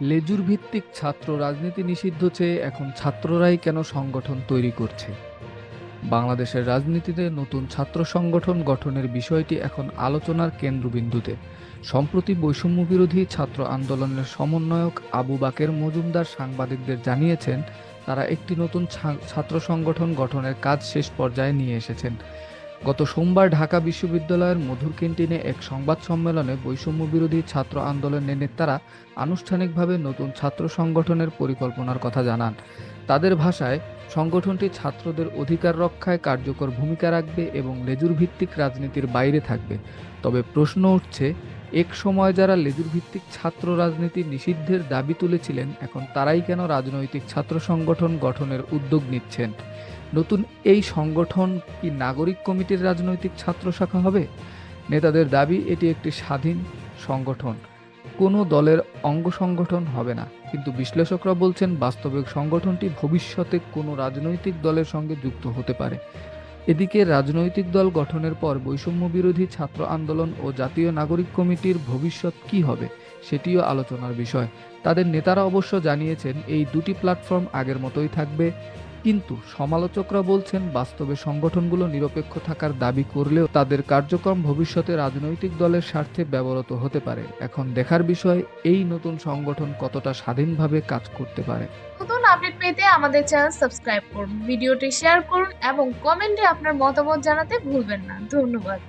লেজুর ভিত্তিক ছাত্র রাজনীতি নিষিদ্ধ চেয়ে এখন ছাত্ররাই কেন সংগঠন তৈরি করছে? বাংলাদেশের রাজনীতিতে নতুন ছাত্র সংগঠন গঠনের বিষয়টি এখন আলোচনার কেন্দ্রবিন্দুতে। সম্প্রতি বৈষম্য বিরোধী ছাত্র আন্দোলনের সমন্বয়ক আবু বাকের মজুমদার সাংবাদিকদের জানিয়েছেন, তারা একটি নতুন ছাত্র সংগঠন গঠনের কাজ শেষ পর্যায়ে নিয়ে এসেছেন। গত সোমবার ঢাকা বিশ্ববিদ্যালয়ের মধুর ক্যান্টিনে এক সংবাদ সম্মেলনে বৈষম্য বিরোধী ছাত্র আন্দোলনের নেতারা আনুষ্ঠানিকভাবে নতুন ছাত্র সংগঠনের পরিকল্পনার কথা জানান। তাদের ভাষায়, সংগঠনটি ছাত্রদের অধিকার রক্ষায় কার্যকর ভূমিকা রাখবে এবং লেজুর ভিত্তিক রাজনীতির বাইরে থাকবে। তবে প্রশ্ন উঠছে, এক সময় যারা লেজুর ভিত্তিক ছাত্র রাজনীতি নিষিদ্ধের দাবি তুলেছিলেন, এখন তারাই কেন রাজনৈতিক ছাত্র সংগঠন গঠনের উদ্যোগ নিচ্ছেন? নতুন এই সংগঠন কি নাগরিক কমিটির রাজনৈতিক ছাত্র শাখা হবে? নেতাদের দাবি, এটি একটি স্বাধীন সংগঠন। কোনো দলের অঙ্গ সংগঠন হবে না। কিন্তু বিশ্লেষকরা বলছেন, বাস্তবিক সংগঠনটি ভবিষ্যতে কোনো রাজনৈতিক দলের সঙ্গে যুক্ত হতে পারে। এদিকে রাজনৈতিক দল গঠনের পর বৈষম্য বিরোধী ছাত্র আন্দোলন ও জাতীয় নাগরিক কমিটির ভবিষ্যৎ কী হবে, সেটিও আলোচনার বিষয়। তাদের নেতারা অবশ্য জানিয়েছেন, এই দুটি প্ল্যাটফর্ম আগের মতোই থাকবে। কিন্তু সমালোচকরা বলছেন, বাস্তবে সংগঠনগুলো নিরপেক্ষ থাকার দাবি করলেও তাদের কার্যক্রম ভবিষ্যতে রাজনৈতিক দলের স্বার্থে ব্যবহৃত হতে পারে। এখন দেখার বিষয়, এই নতুন সংগঠন কতটা স্বাধীনভাবে কাজ করতে পারে। নতুন আপডেট পেতে আমাদের চ্যানেল সাবস্ক্রাইব করুন, ভিডিওটি শেয়ার করুন এবং কমেন্টে আপনার মতামত জানাতে ভুলবেন না। ধন্যবাদ।